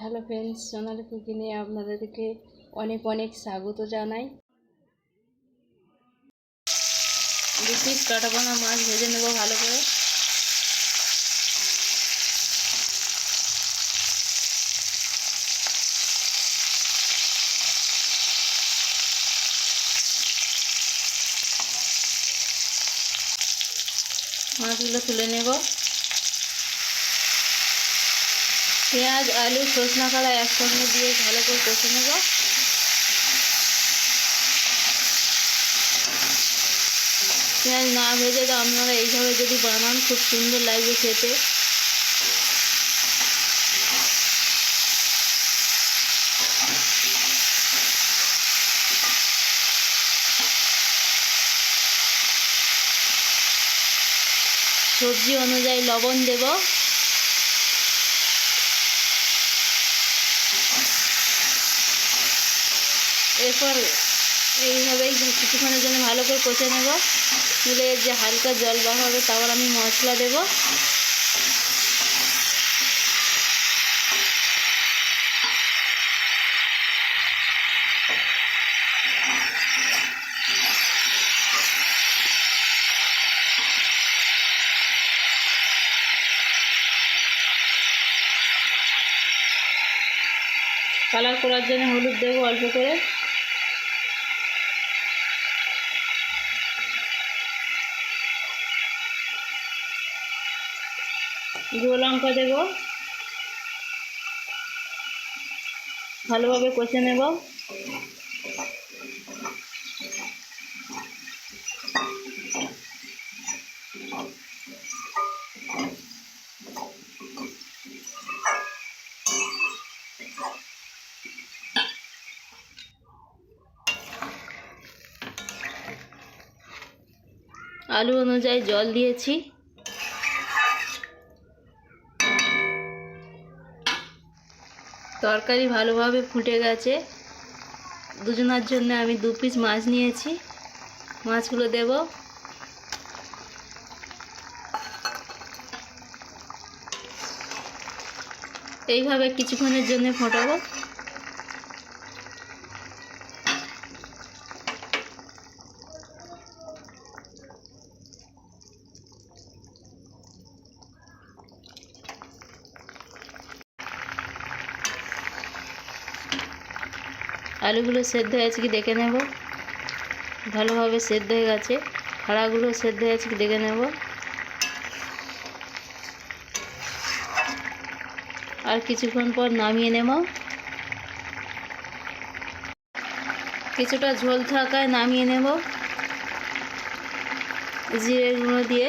Hello friends, সোনালি কুকিংয়ে আপনাদেরকে অনেক অনেক স্বাগত জানাই। দু পিস মাছ ভেজে নেব ভালো করে। মাছগুলো তুলে নেব। পেঁয়াজ, আলু সজনা কাড়া একসঙ্গে দিয়ে ভালো করে কষে নেব। পেঁয়াজ না ভেজে তো আপনারা এইভাবে যদি বানান, খুব সুন্দর লাগবে খেতে। সবজি অনুযায়ী লবণ দেব। এরপর এইভাবেই কিছুক্ষণের জন্য ভালো করে কষে নেব। তুলে যে হালকা জল বার হবে, তারপর আমি মশলা দেব। কালার করার জন্য হলুদ দেবো অল্প করে। গুঁড়ো লঙ্কা দেব। ভালোভাবে কষে নেব। আলু অনুযায়ী জল দিয়েছি। তরকারি ভালোভাবে ফুটে গেছে। দুজনার জন্য আমি দু পিস মাছ নিয়েছি। মাছগুলো দেব। এইভাবে কিছুক্ষণের জন্য ফোটাবো। আলুগুলো সেদ্ধ হয়েছে কি দেখে নেব? ভালোভাবে সেদ্ধ হয়ে গেছে। খাড়াগুলো সেদ্ধ হয়েছে কি দেখে নেব? আর কিছুক্ষণ পর নামিয়ে নেব। কিছুটা ঝোল থাকায় নামিয়ে নেব। জিরে গুঁড়ো দিয়ে।